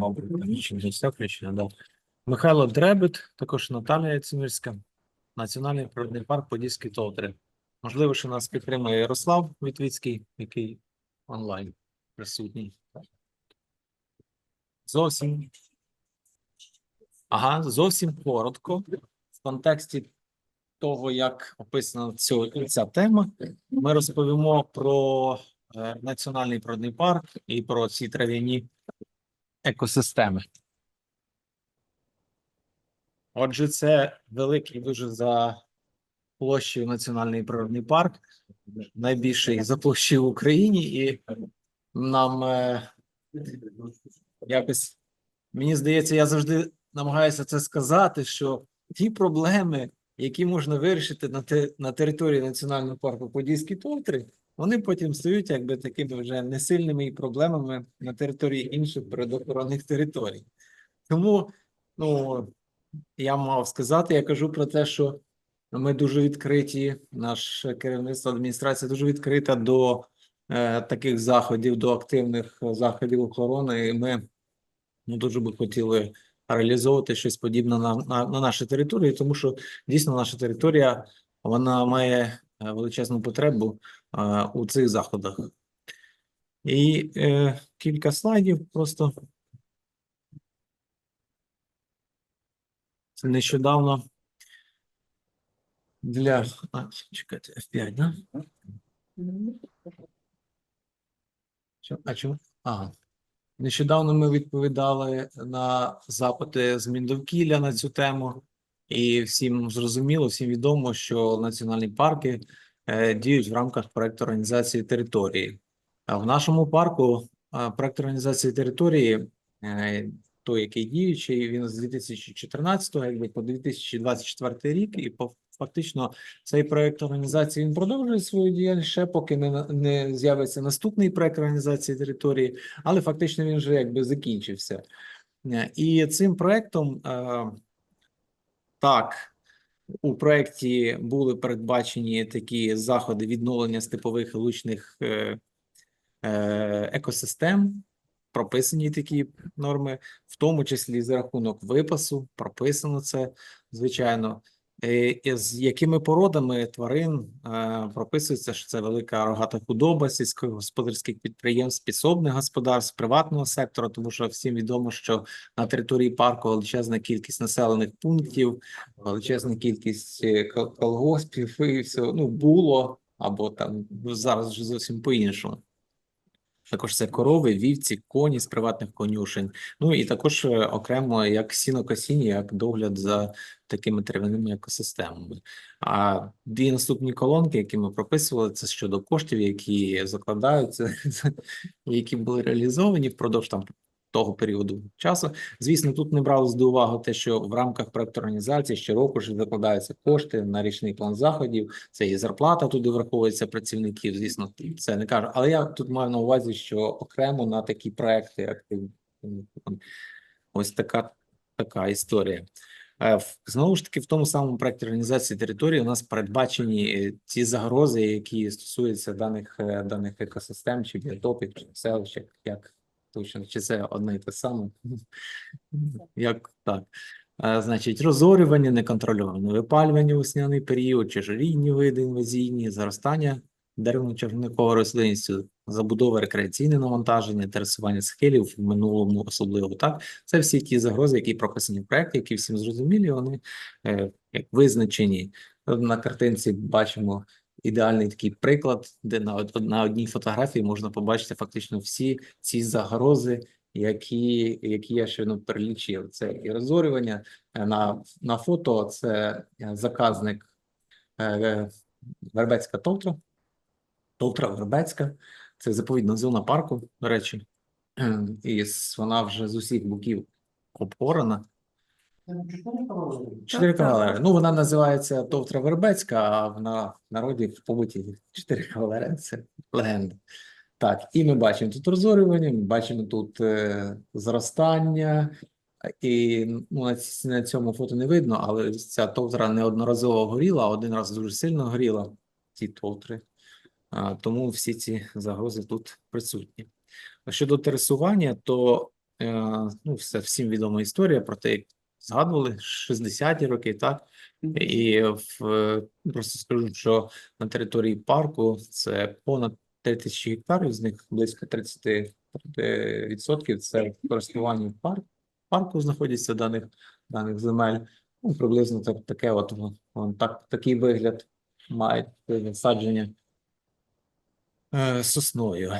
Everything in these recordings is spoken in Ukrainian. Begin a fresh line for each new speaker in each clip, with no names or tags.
мабуть, включення, все включення, да. Михайло Дребет, також Наталія Яцимирська, Національний природний парк Подільські Товтри. Можливо, що нас підтримує Ярослав Вітвіцький, який онлайн присутній. Зовсім. Ага, зовсім коротко. В контексті того, як описана ця, ця тема, ми розповімо про е, національний природний парк і про ці трав'яні екосистеми. Отже, це великий дуже за площею національний природний парк, найбільший за площею в Україні, і нам е, якось мені здається, я завжди намагаюся це сказати, що ті проблеми, які можна вирішити на, те, на території національного парку Подільські Товтри, вони потім стають якби такими вже несильними і проблемами на території інших природоохоронних територій. Тому, ну, я мав сказати, я кажу про те, що ми дуже відкриті, наше керівництво адміністрація дуже відкрита до е, таких заходів, до активних заходів охорони. І ми ну, дуже би хотіли реалізовувати щось подібне на, на, на нашій території, тому що дійсно наша територія вона має величезну потребу е, у цих заходах. І е, кілька слайдів просто. Нещодавно для. А, чекайте, F5, да? А чому? Ага. Нещодавно ми відповідали на запити з Міндовкілля на цю тему, і всім зрозуміло, всім відомо, що національні парки е, діють в рамках проекту організації території. В нашому парку е, проект організації території, е, той, який діючий, він з 2014 якби по 2024 рік, і по фактично цей проект організації він продовжує свою діяльність ще поки не, не з'явиться наступний проект організації території, але фактично він вже якби закінчився. І цим проектом так. У проєкті були передбачені такі заходи відновлення степових лучних е, е, екосистем, прописані такі норми, в тому числі за рахунок випасу, прописано це, звичайно. Е, З якими породами тварин е, прописується, що це велика рогата худоба сільськогосподарських підприємств, підсобних господарств, приватного сектора, тому що всім відомо, що на території парку величезна кількість населених пунктів, величезна кількість е, колгоспів і все ну було або там зараз вже зовсім по-іншому. Також це корови, вівці, коні з приватних конюшень. Ну і також е, окремо як сінокосіння, як догляд за такими трав'яними екосистемами. А дві наступні колонки, які ми прописували, це щодо коштів, які закладаються, які були реалізовані впродовж там того періоду часу. Звісно, тут не бралось до уваги те, що в рамках проекту організації щороку ж закладаються кошти на річний план заходів. Це і зарплата туди враховується працівників. Звісно, це не кажу. Але я тут маю на увазі, що окремо на такі проекти активні. Ось така, така історія. Е, Знову ж таки, в тому самому проекті організації території у нас передбачені е, ті загрози, які стосуються даних, е, даних екосистем, чи біотопів, чи селищ, як точно, чи це одне і те саме. Як так? Значить, розорювання, неконтрольоване випалювання у весняний період, чужорідні види інвазійні, заростання деревно-чорниковою рослинністю, забудова рекреаційне навантаження, терасування схилів в минулому особливо так. Це всі ті загрози, які прописані в проєкті, які всім зрозумілі, вони е, як визначені. На картинці бачимо ідеальний такий приклад, де на, на одній фотографії можна побачити фактично всі ці загрози, які, які я щойно перелічив. Це і розорювання. Е, На, на фото це е, заказник е, Вербецька Товтра. Товтра Вербецька. Це заповідна зона парку, до речі. І вона вже з усіх боків оборена. Чотири кавалери. Ну, вона називається Товтра Вербецька, а вона в народі в побуті чотири кавалери. Це легенда. Так, і ми бачимо тут розорювання, ми бачимо тут е, зростання, і ну, на, на цьому фото не видно, але ця товтра неодноразово горіла, а один раз дуже сильно горіла, ці товтри. А, тому всі ці загрози тут присутні. Щодо терасування, то е, ну, все всім відома історія про те, як згадували 60-ті роки, так? І в, просто скажу, що на території парку це понад 3 тисячі гектарів, з них близько 30 відсотків це в користуванні парк, парку знаходяться даних, даних земель. Ну, приблизно так, таке от, вон- так, такий вигляд мають насадження е, сосною.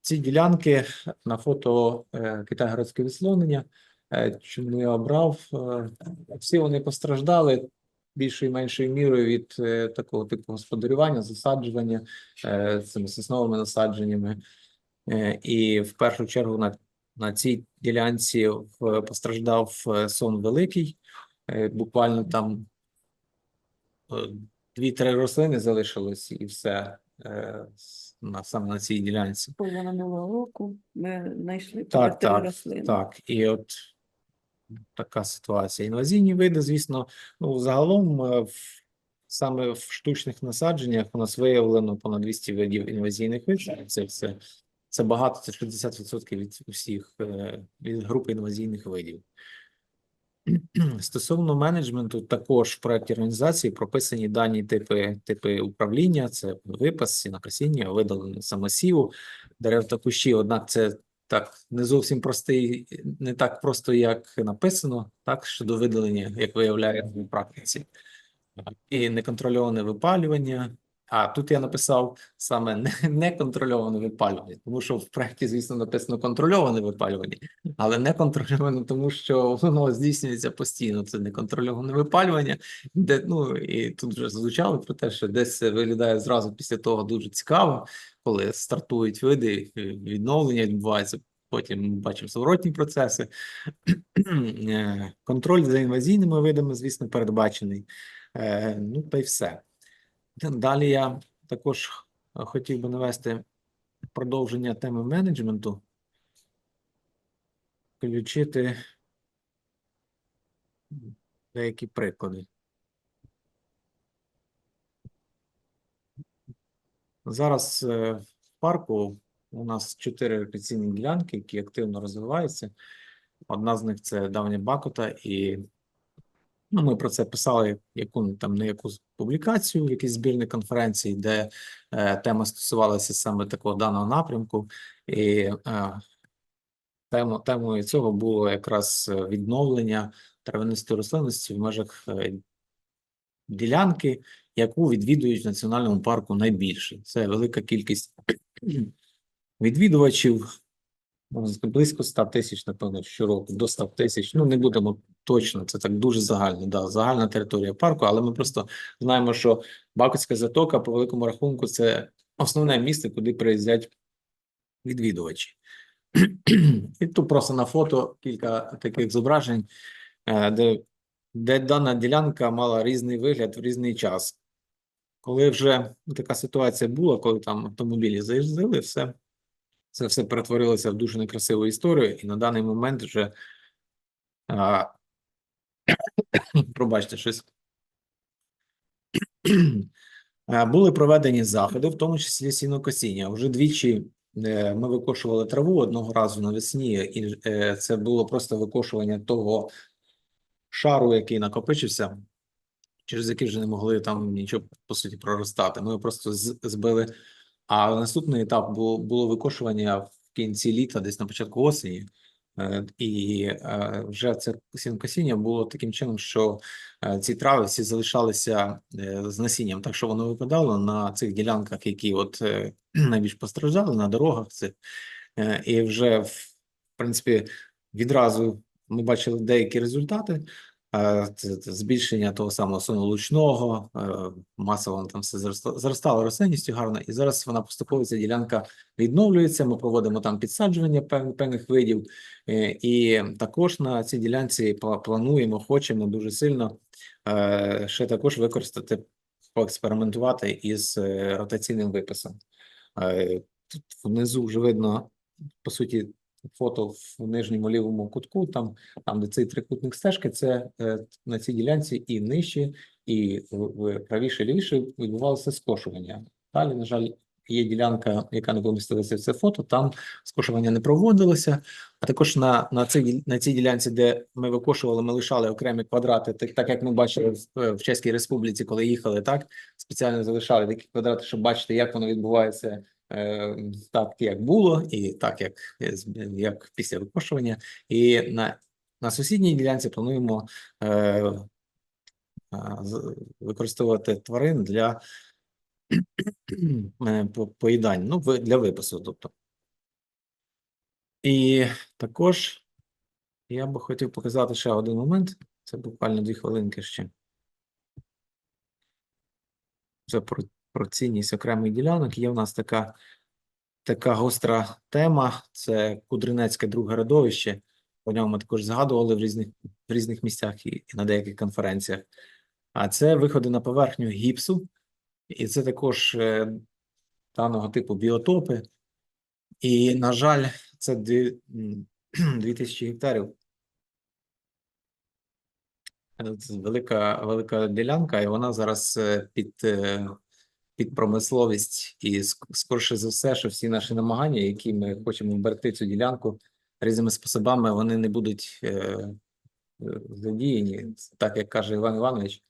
Ці ділянки на фото е, Китайгородське відслонення. Е, чому я обрав? Е, всі вони постраждали більшою і меншою мірою від е, такого типу господарювання, засаджування цими сосновими насадженнями. І в першу чергу на, на цій ділянці постраждав сон великий. Буквально там дві-три рослини залишилось, і все на, саме на цій ділянці.
Було минулого року, ми знайшли
Так,
три
так,
рослини.
Так, і от така ситуація. Інвазійні види, звісно, ну загалом е, в, саме в штучних насадженнях у нас виявлено понад 200 видів інвазійних видів. Це все це багато, це 60% від усіх е, від групи інвазійних видів. Стосовно менеджменту, також в проєкті організації прописані дані типи, типи управління: це випас, сінокосіння, видалення самосіву, дерев та кущі. Однак це так не зовсім простий, не так просто, як написано, так щодо видалення, як виявляється в практиці, і неконтрольоване випалювання. А тут я написав саме не- неконтрольоване випалювання, тому що в проєкті, звісно, написано контрольоване випалювання, але не контрольоване, тому що воно здійснюється постійно. Це неконтрольоване випалювання, де ну і тут вже звучало про те, що десь виглядає зразу після того дуже цікаво, коли стартують види, відновлення відбувається. Потім ми бачимо зворотні процеси. Е, Контроль за інвазійними видами, звісно, передбачений. Е, Ну та й все. Далі я також хотів би навести продовження теми менеджменту, включити деякі приклади. Зараз е, в парку у нас чотири рекреаційні ділянки, які активно розвиваються. Одна з них це давня Бакота, і ну, ми про це писали яку там не якусь публікацію, в якійсь збірній конференції, де е, тема стосувалася саме такого даного напрямку. І е, тема, темою цього було якраз е, відновлення травянистої рослинності в межах е, ділянки, яку відвідують в національному парку найбільше. Це велика кількість відвідувачів, близько 100 тисяч, напевно, щороку, до 100 тисяч. Ну, не будемо точно, це так дуже загально, да, загальна територія парку, але ми просто знаємо, що Бакутська затока, по великому рахунку, це основне місце, куди приїздять відвідувачі. І тут просто на фото кілька таких зображень, е, де, де дана ділянка мала різний вигляд в різний час. Коли вже така ситуація була, коли там автомобілі заїздили, все, це все перетворилося в дуже некрасиву історію, і на даний момент вже а, пробачте щось. Були проведені заходи, в тому числі сінокосіння. Вже двічі е, ми викошували траву одного разу навесні, і е, це було просто викошування того шару, який накопичився, через який вже не могли там нічого по суті проростати. Ми просто збили. А наступний етап було, було викошування в кінці літа, десь на початку осені. Е, І е, вже це сінокосіння було таким чином, що е, ці трави всі залишалися з насінням, так що воно випадало на цих ділянках, які от найбільш постраждали на дорогах. Е, і вже в принципі відразу ми бачили деякі результати. Збільшення того самого сонолучного, е, масово там все зроста- зростало рослинністю гарно, і зараз вона поступово ця ділянка відновлюється. Ми проводимо там підсаджування певних видів, е, і також на цій ділянці плануємо, хочемо дуже сильно е, ще також використати, поекспериментувати із ротаційним виписом. Тут внизу вже видно, по суті, фото в нижньому лівому кутку, там, там де цей трикутник стежки, це е, на цій ділянці і нижче, і в, правіше, лівіше відбувалося скошування. Далі, на жаль, є ділянка, яка не помістилася в це фото, там скошування не проводилося. А також на, на, цій, на цій ділянці, де ми викошували, ми лишали окремі квадрати, так, так як ми бачили в, е, в Чеській Республіці, коли їхали, так спеціально залишали такі квадрати, щоб бачити, як воно відбувається. Е, Так, як було, і так, як, е, як після викошування. І на, на сусідній ділянці плануємо е, а, використовувати тварин для е, поїдань, ну, для випису, тобто. І також я би хотів показати ще один момент. Це буквально дві хвилинки ще. Це про, про цінність окремих ділянок. Є в нас така, така гостра тема. Це Кудринецьке друге родовище. По ньому ми також згадували в різних, в різних місцях і, і на деяких конференціях. А це виходи на поверхню гіпсу, і це також е, даного типу біотопи. І, на жаль, це 2000 гектарів. Е, Це велика, велика ділянка, і вона зараз е, під, е, під промисловість. І скорше за все, що всі наші намагання, які ми хочемо вберегти цю ділянку різними способами, вони не будуть е, е, задіяні, так як каже Іван Іванович.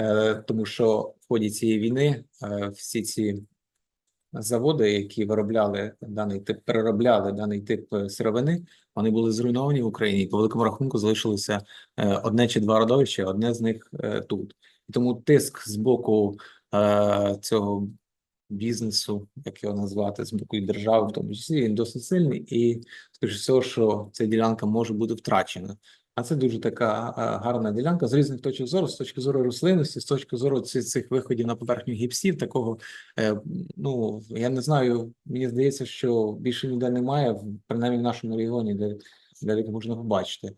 Е, Тому що в ході цієї війни всі ці заводи, які виробляли даний тип, переробляли даний тип сировини, вони були зруйновані в Україні. По великому рахунку залишилося одне чи два родовища, одне з них тут. І тому тиск з боку цього бізнесу, як його назвати, з боку держави, в тому числі, він досить сильний, і скоріше всього, що ця ділянка може бути втрачена. А це дуже така е, гарна ділянка з різних точок зору, з точки зору рослинності, з точки зору ці- цих виходів на поверхню гіпсів, такого Е, Ну, я не знаю, мені здається, що більше ніде немає, принаймні в нашому регіоні, де, де можна побачити.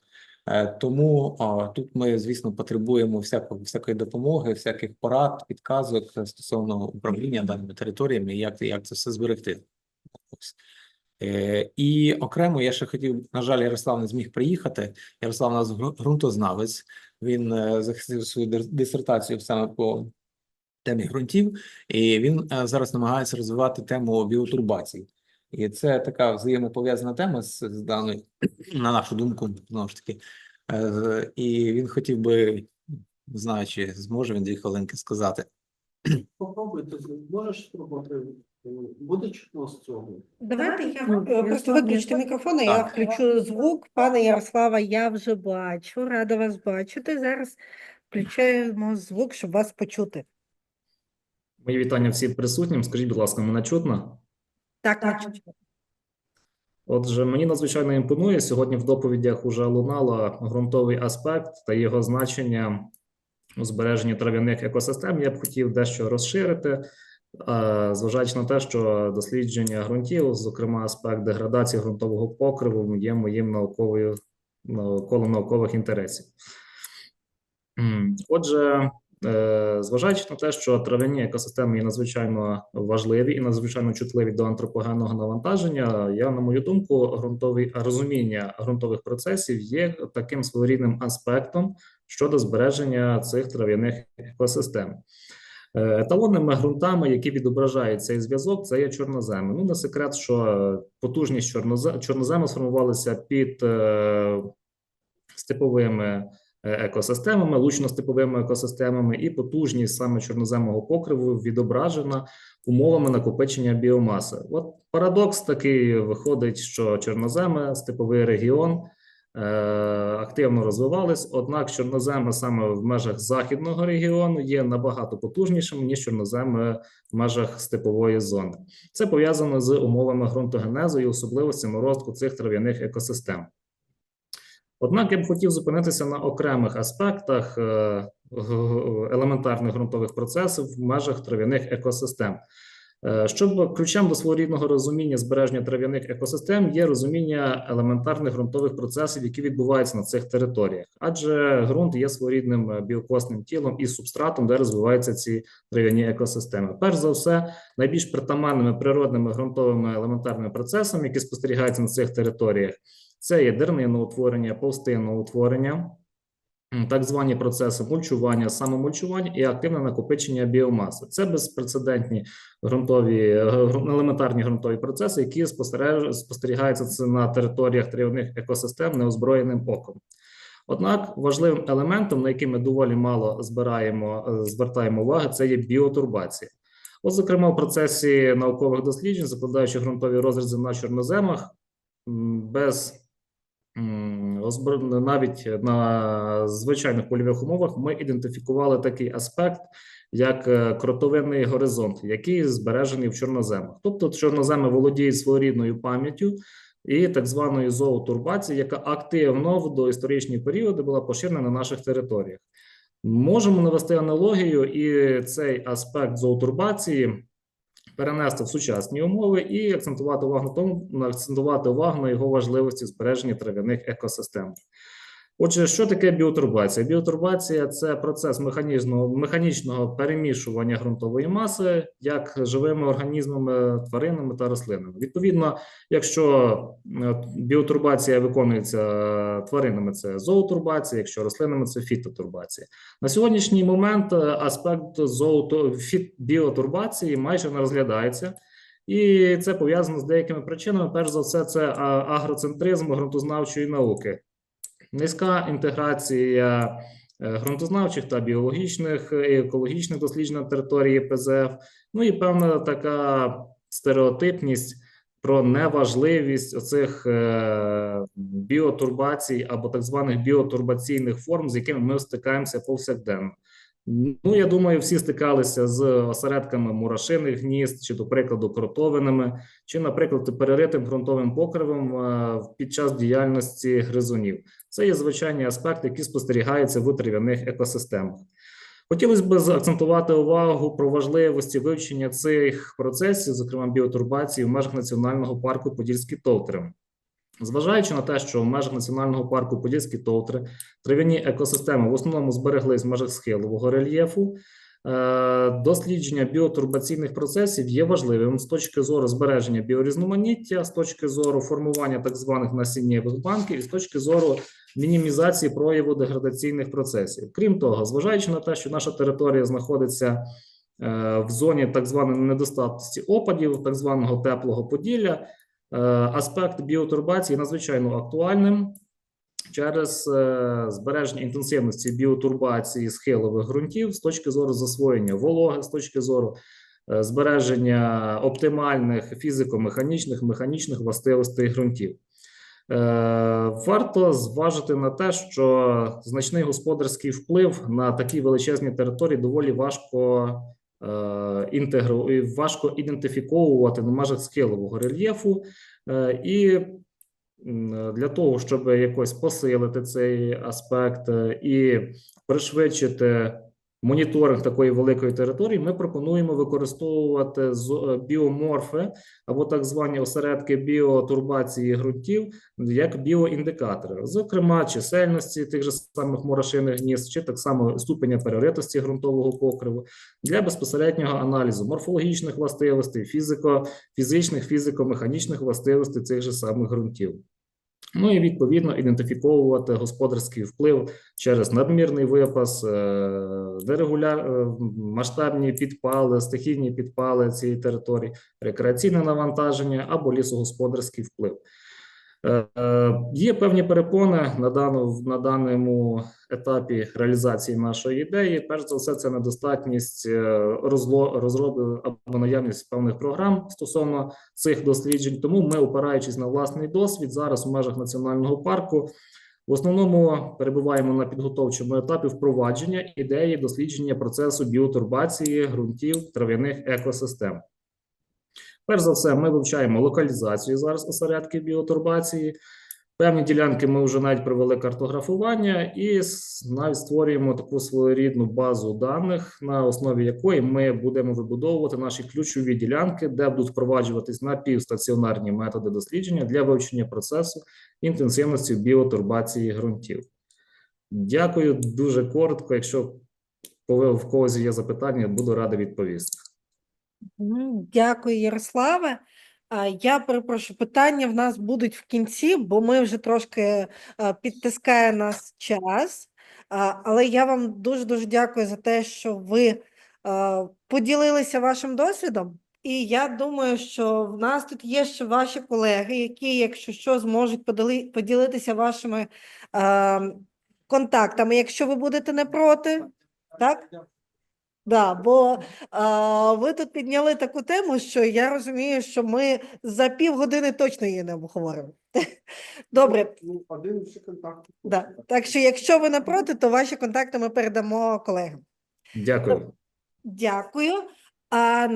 Е, Тому тут ми, звісно, потребуємо всякої, всякої допомоги, всяких порад, підказок стосовно управління даними територіями, як, як це все зберегти. Ось. Е, І окремо я ще хотів, на жаль, Ярослав не зміг приїхати. Ярослав у нас ґрунтознавець. Він е, захистив свою дис- дисертацію саме по темі ґрунтів, і він зараз намагається розвивати тему біотурбацій. І це така взаємопов'язана тема з, з даною, на нашу думку, знову ж таки. Е, І він хотів би, не знаю, чи зможе він дві хвилинки сказати.
Попробуй, ти можеш спробувати, е, буде чутно з цього?
Давайте я
Ну,
е, просто виключте мікрофон, а я включу звук. Пане Ярослава, я вже бачу, рада вас бачити. Зараз включаємо звук, щоб вас почути.
Мої вітання всім присутнім. Скажіть, будь ласка, мене чутно?
Так,
Так.
Отже, мені надзвичайно імпонує. Сьогодні в доповідях уже лунало ґрунтовий аспект та його значення у збереженні трав'яних екосистем. Я б хотів дещо розширити, е, зважаючи на те, що дослідження ґрунтів, зокрема аспект деградації ґрунтового покриву, є моїм науковою колом наукових інтересів. Отже, зважаючи на те, що трав'яні екосистеми є надзвичайно важливі і надзвичайно чутливі до антропогенного навантаження, я, на мою думку, ґрунтовий розуміння ґрунтових процесів є таким своєрідним аспектом щодо збереження цих трав'яних екосистем. Е, Еталонними ґрунтами, які відображають цей зв'язок, це є чорноземи. Ну, не секрет, що потужність чорнозе- чорнозему сформувалися під е, степовими е, екосистемами, лучно-степовими екосистемами, і потужність саме чорноземного покриву відображена умовами накопичення біомаси. От парадокс такий виходить, що чорноземи, степовий регіон. е, Активно розвивались, однак чорноземи саме в межах західного регіону є набагато потужнішими ніж чорноземи в межах степової зони. Це пов'язано з умовами ґрунтогенезу і особливостями розвитку цих трав'яних екосистем. Однак я б хотів зупинитися на окремих аспектах е, елементарних ґрунтових процесів в межах трав'яних екосистем. Е, Щоб ключем до своєрідного розуміння збереження трав'яних екосистем є розуміння елементарних ґрунтових процесів, які відбуваються на цих територіях, адже ґрунт є своєрідним е, біокосним тілом і субстратом, де розвиваються ці трав'яні екосистеми. Перш за все, найбільш притаманними природними ґрунтовими елементарними процесами, які спостерігаються на цих територіях, це є дерниноутворення, повстинноутворення, м, так звані процеси мульчування, самомульчування і активне накопичення біомаси. Це безпрецедентні ґрунтові е, елементарні ґрунтові процеси, які спостерігаються на територіях трав'яних екосистем неозброєним оком. Однак важливим елементом, на який ми доволі мало збираємо, е, звертаємо увагу, це є біотурбація. От, зокрема, в процесі наукових досліджень, закладаючи ґрунтові розрізи на чорноземах, без навіть на звичайних польових умовах ми ідентифікували такий аспект, як е, кротовинний горизонт, який збережений в чорноземах. Тобто, чорноземи володіють своєрідною пам'яттю і так званою зоотурбацією, яка активно в доісторичні періоди була поширена на наших територіях. Можемо навести аналогію, і цей аспект зоотурбації перенести в сучасні умови і акцентувати увагу на тому, акцентувати увагу на його важливості збереження трав'яних екосистем. Отже, що таке біотурбація? Біотурбація це процес механічного, механічного перемішування ґрунтової маси як живими організмами, тваринами та рослинами. Відповідно, якщо е, біотурбація виконується тваринами, це зоотурбація, якщо рослинами це фітотурбація. На сьогоднішній момент е, аспект зоото фіт майже не розглядається. І це пов'язано з деякими причинами. Перш за все, це агроцентризм ґрунтознавчої науки, низька інтеграція е, ґрунтознавчих та біологічних і екологічних досліджень на території ПЗФ. Ну і певна така стереотипність про неважливість оцих е, біотурбацій або так званих біотурбаційних форм, з якими ми стикаємося повсякденно. Ну, я думаю, всі стикалися з осередками мурашиних гнізд, чи, до прикладу, кротовинами, чи, наприклад, переритим ґрунтовим покривом е, під час діяльності гризунів. Це є звичайні аспекти, які спостерігаються в трав'яних екосистемах. Хотілося б заакцентувати увагу про важливості вивчення цих процесів, зокрема біотурбації, в межах національного парку Подільські Товтри. Зважаючи на те, що в межах національного парку Подільські Товтри трав'яні екосистеми в основному збереглись в межах схилового рельєфу, е, дослідження біотурбаційних процесів є важливим з точки зору збереження біорізноманіття, з точки зору формування так званих насіннєвих банків і з точки зору мінімізації прояву деградаційних процесів. Крім того, зважаючи на те, що наша територія знаходиться е, в зоні так званої недостатності опадів, так званого теплого поділля, аспект біотурбації надзвичайно актуальним через е, збереження інтенсивності біотурбації схилових ґрунтів з точки зору засвоєння вологи, з точки зору е, збереження оптимальних фізико-механічних механічних властивостей ґрунтів. Е, Варто зважити на те, що значний господарський вплив на такі величезні території доволі важко е, інтегру... і важко ідентифіковувати на межах схилового рельєфу, Е, і для того, щоб якось посилити цей аспект е, і пришвидшити моніторинг такої великої території, ми пропонуємо використовувати е, біоморфи або так звані осередки біотурбації ґрунтів як біоіндикатори, зокрема чисельності тих же самих мурашиних гнізд, чи так само ступеня переритості ґрунтового покриву для безпосереднього аналізу морфологічних властивостей, фізико, фізичних, фізико-механічних властивостей цих же самих ґрунтів. Ну і відповідно ідентифіковувати господарський вплив через надмірний випас, е, дерегуля... е, масштабні підпали, стихійні підпали цієї території, рекреаційне навантаження або лісогосподарський вплив. Е, Є певні перепони на дану на даному етапі реалізації нашої ідеї. Перш за все, це недостатність е, розло розроби або наявність певних програм стосовно цих досліджень. Тому ми, опираючись на власний досвід, зараз у межах національного парку. В основному перебуваємо на підготовчому етапі впровадження ідеї дослідження процесу біотурбації ґрунтів трав'яних екосистем. Перш за все, ми вивчаємо локалізацію зараз осередків біотурбації. Певні ділянки ми вже навіть провели картографування і навіть створюємо таку своєрідну базу даних, на основі якої ми будемо вибудовувати наші ключові ділянки, де будуть впроваджуватись напівстаціонарні методи дослідження для вивчення процесу інтенсивності біотурбації ґрунтів. Дякую дуже коротко. Якщо в когось є запитання, буду радий відповісти.
Дякую, Ярославе. А, Я перепрошую, питання в нас будуть в кінці, бо ми вже трошки а, підтискає нас час. А, Але я вам дуже-дуже дякую за те, що ви поділилися вашим досвідом. І я думаю, що в нас тут є ще ваші колеги, які, якщо що, зможуть поділи- поділитися вашими е, контактами, якщо ви будете не проти. Так? Да, бо а, ви тут підняли таку тему, що я розумію, що ми за півгодини точно її не обговоримо. Добре,
Ну, один ще контакт.
да. так що якщо ви не проти, то ваші контакти ми передамо колегам.
Дякую.
Дякую. А